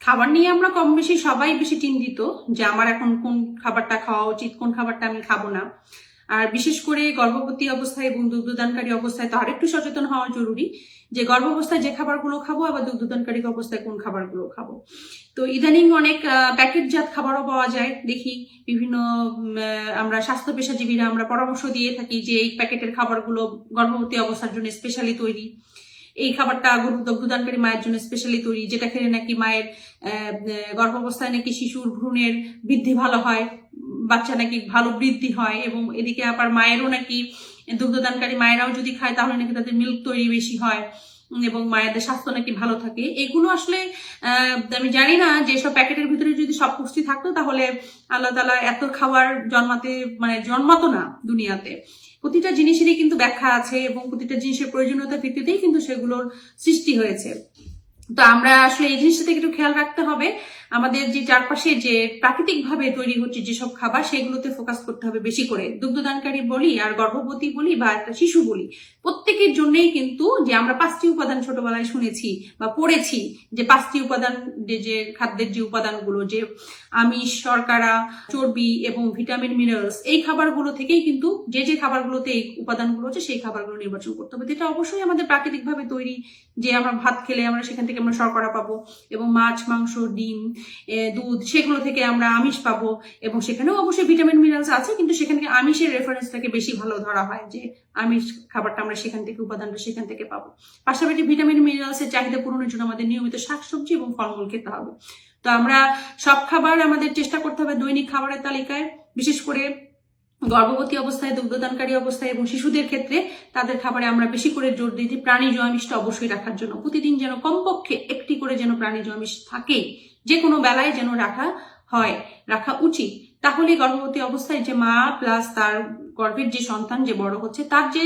খাবার নিয়ে আমরা কম বেশি সবাই বেশি চিন্তিত যে আমার এখন কোন খাবারটা খাওয়া উচিত, কোন খাবারটা আমি খাব না। আর বিশেষ করে গর্ভবতী অবস্থায় এবং দুগ্ধদানকারী অবস্থায় তো আরেকটু সচেতন হওয়া জরুরি যে গর্ভাবস্থায় যে খাবারগুলো খাব আবার দুগ্ধদানকারী অবস্থায় কোন খাবারগুলো খাব। তো ইদানিং অনেক প্যাকেটজাত খাবারও পাওয়া যায়। দেখি বিভিন্ন আমরা স্বাস্থ্য পেশাজীবীরা আমরা পরামর্শ দিয়ে থাকি যে এই প্যাকেটের খাবারগুলো গর্ভবতী অবস্থার জন্য স্পেশালি তৈরি। এই খাবারটা দুগ্ধদানকারী মায়ের জন্য স্পেশালি তৈরি, যেটা খেলে নাকি মায়ের গর্ভাবস্থায় নাকি শিশুর ভ্রূণের বৃদ্ধি ভালো হয়, বাচ্চা নাকি ভালো বৃদ্ধি হয় এবং এদিকে আবার মায়েরও নাকি দুগ্ধদানকারী মায়েরাও যদি খায় তাহলে নাকি তাদের মিল্ক তৈরি বেশি হয়। এবং মায়েদের স্বাস্থ্য নাকি ভালো থাকে, এগুলো আসলে আমি জানি না যে সব প্যাকেটের ভিতরে যদি সব পুষ্টি থাকতো তাহলে আল্লাহ তালা এত খাবার জন্মাতে মানে জন্মাতো না দুনিয়াতে। প্রতিটা জিনিসেরই কিন্তু ব্যাখ্যা আছে এবং প্রতিটা জিনিসের প্রয়োজনীয়তার ভিত্তিতেই কিন্তু সেগুলোর সৃষ্টি হয়েছে। তো আমরা আসলে এই জিনিসটা থেকে একটু খেয়াল রাখতে হবে। আমাদের যে চারপাশে যে প্রাকৃতিক ভাবে তৈরি হচ্ছে যেসব খাবার, সেগুলোতে ফোকাস করতে হবে বেশি করে। দুগ্ধদানকারী বলি আর গর্ভবতী বলি বা একটা শিশু বলি, প্রত্যেকের জন্যই কিন্তু যে আমরা পাঁচটি উপাদান ছোটবেলায় শুনেছি বা পড়েছি, যে পাঁচটি উপাদান, যে যে খাদ্যের যে উপাদানগুলো, যে আমিষ, শর্করা, চর্বি এবং ভিটামিন, মিনারেলস, এই খাবারগুলো থেকেই কিন্তু যে যে খাবারগুলোতে এই উপাদানগুলো আছে সেই খাবারগুলো নির্বাচন করতে হবে। যেটা অবশ্যই আমাদের প্রাকৃতিকভাবে তৈরি, যে আমরা ভাত খেলে আমরা সেখান থেকে আমরা শর্করা পাবো এবং মাছ, মাংস, ডিম দুধ, সেগুলো থেকে আমরা আমিষ পাবো এবং সেখানেও অবশ্যই ভিটামিন মিনারেলস আছে, কিন্তু সেখানে আমিষের রেফারেন্সটাকে বেশি ভালো ধরা হয় যে আমিষ খাবারটা আমরা সেখান থেকে, উপাদানটা সেখান থেকে পাবো। পাশাপাশি ভিটামিন মিনারেলসের চাহিদা পূরণের জন্য আমাদের নিয়মিত শাকসবজি এবং ফলমূল খেতে হবে। তো আমরা সব খাবার আমাদের চেষ্টা করতে হবে দৈনিক খাবারের তালিকায়, বিশেষ করে গর্ভবতী অবস্থায়, দুগ্ধদানকারী অবস্থায় এবং শিশুদের ক্ষেত্রে তাদের খাবারে আমরা বেশি করে জোর দিই প্রাণী প্রাণীজ আমিষটা অবশ্যই রাখার জন্য। প্রতিদিন যেন কমপক্ষে একটি করে যেন প্রাণী আমিষ থাকে যে কোনো বেলায় যেন রাখা হয়, রাখা উচিত। তাহলে গর্ভবতী অবস্থায় যে মা প্লাস তার গর্ভের যে সন্তান, যে বড় হচ্ছে, তার যে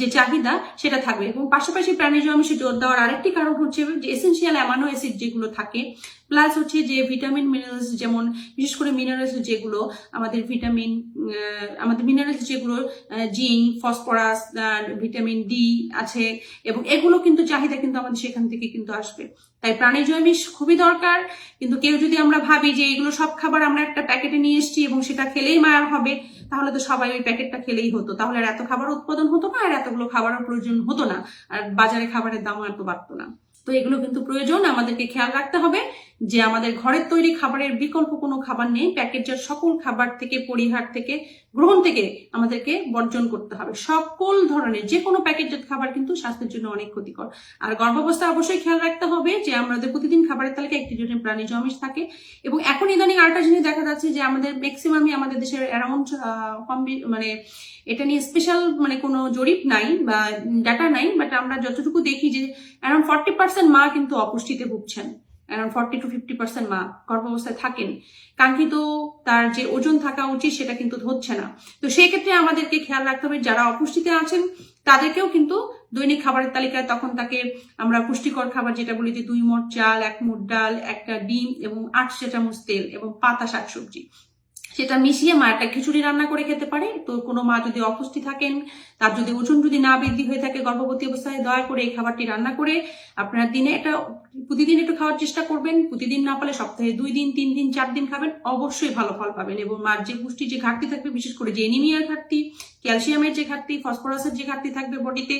যে চাহিদা সেটা থাকবে। এবং পাশাপাশি প্রাণীজ আমিষে জোর দেওয়ার আরেকটি কারণ হচ্ছে যে এসেন্সিয়াল অ্যামানো অ্যাসিড যেগুলো থাকে প্লাস হচ্ছে যে ভিটামিন মিনারেলস যেমন, বিশেষ করে মিনারেলস যেগুলো আমাদের ভিটামিন আমাদের মিনারেলস যেগুলো জিঙ্ক ফসফরাস ভিটামিন ডি আছে এবং এগুলো কিন্তু চাহিদা কিন্তু আমাদের সেখান থেকে কিন্তু আসবে। তাই প্রাণীজ আমিষ খুবই দরকার, কিন্তু কেউ যদি আমরা ভাবি যে এগুলো সব খাবার আমরা একটা প্যাকেটে নিয়ে এসেছি এবং সেটা খেলেই মায়ার হবে, তাহলে তো সবাই ওই প্যাকেটটা খেলেই হতো। তাহলে আর এত খাবার উৎপাদন হতো না, আর এতগুলো খাবারের প্রয়োজন হতো না, আর বাজারে খাবারের দামও এত বাড়তো না। তো এগুলো কিন্তু প্রয়োজন। আমাদেরকে খেয়াল রাখতে হবে যে আমাদের ঘরের তৈরি খাবারের বিকল্প কোনো খাবার নেই। প্যাকেটজাত সকল খাবার থেকে, পরিহার থেকে, গ্রহণ থেকে আমাদেরকে বর্জন করতে হবে। সকল ধরনের যে কোনো প্যাকেটজাত খাবার কিন্তু স্বাস্থ্যের জন্য অনেক ক্ষতিকর। আর গর্ভাবস্থা অবশ্যই খেয়াল রাখতে হবে যে আমাদের প্রতিদিন খাবারের তালিকায় একটি জন্য প্রাণীজ আমিষ থাকে। এবং এখন ইদানিং আরেকটা জিনিস দেখা যাচ্ছে যে আমাদের ম্যাক্সিমামই আমাদের দেশের অ্যারাউন্ড মানে এটা নিয়ে স্পেশাল মানে কোনো জরিপ নাই বা ডাটা নাই। বাট আমরা যতটুকু দেখি যে অ্যারাউন্ড ফর্টি পার্সেন্ট মা কিন্তু অপুষ্টিতে ভুগছেন। Around forty to fifty percent মা গর্ভাবস্থায় থাকেন। কাঙ্ক্ষিত তার যে ওজন থাকা উচিত সেটা কিন্তু হচ্ছে না। তো সেই ক্ষেত্রে আমাদেরকে খেয়াল রাখতে হবে, যারা অপুষ্টিতে আছেন, তাদেরকেও কিন্তু দৈনিক খাবারের তালিকায় তখন তাকে আমরা পুষ্টিকর খাবার যেটা বলি যে দুই মোট চাল, এক মুঠ ডাল, একটা ডিম এবং আট চা চামচ তেল এবং পাতা শাকসবজি। সেটা মিশিয়ে মা একটা খিচুড়ি রান্না করে খেতে পারে। তো কোনো মা যদি অপুষ্টি থাকেন, তার যদি ওজন যদি না বৃদ্ধি হয়ে থাকে গর্ভবতী অবস্থায়, দয়া করে এই খাবারটি রান্না করে আপনারা দিনে এটা প্রতিদিন একটু খাওয়ার চেষ্টা করবেন। প্রতিদিন না পারলে সপ্তাহে দুই দিন, তিন দিন, চার দিন খাবেন। অবশ্যই ভালো ফল পাবেন এবং মার যে পুষ্টি, যে ঘাটতি থাকবে, বিশেষ করে যে এনিমিয়ার ঘাটতি ক্যালসিয়ামের যে ঘাটতি, ফসফরাসের যে ঘাটতি থাকবে বডিতে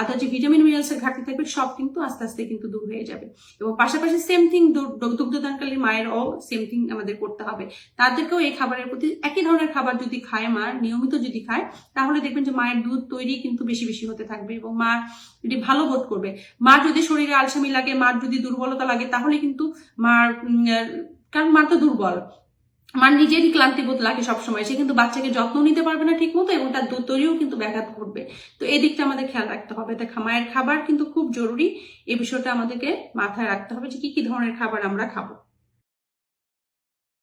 আদার যে ভিটামিন মিনারেলসের ঘাটতি থাকবে, সব কিন্তু আস্তে আস্তে কিন্তু দূর হয়ে যাবে। এবং পাশাপাশি সেম থিং দুগ্ধদানকালীন মায়েরও সেম থিং আমাদের করতে হবে। তাদেরকেও এই খাবারের প্রতি একই ধরনের খাবার যদি খায় মা, নিয়মিত যদি খায়, তাহলে দেখবেন যে মায়ের দুধ তৈরি কিন্তু বেশি বেশি হতে থাকবে এবং মা যদি ভালো বোধ করবে। মা যদি শরীরে আলসামি লাগে, মার যদি দুর্বলতা লাগে, তাহলে কিন্তু মার কারণ মা তো দুর্বল। মার নিজেরই ক্লান্তি বোধ লাগে সবসময়। সে কিন্তু বাচ্চাকে যত্ন নিতে পারবে না ঠিক মতো এবং তার দুধ তৈরিও কিন্তু ব্যাঘাত ঘটবে। তো এই দিকটা আমাদের খেয়াল রাখতে হবে। তা মায়ের খাবার কিন্তু খুব জরুরি। এই বিষয়টা আমাদেরকে মাথায় রাখতে হবে যে কি কি ধরনের খাবার আমরা খাব।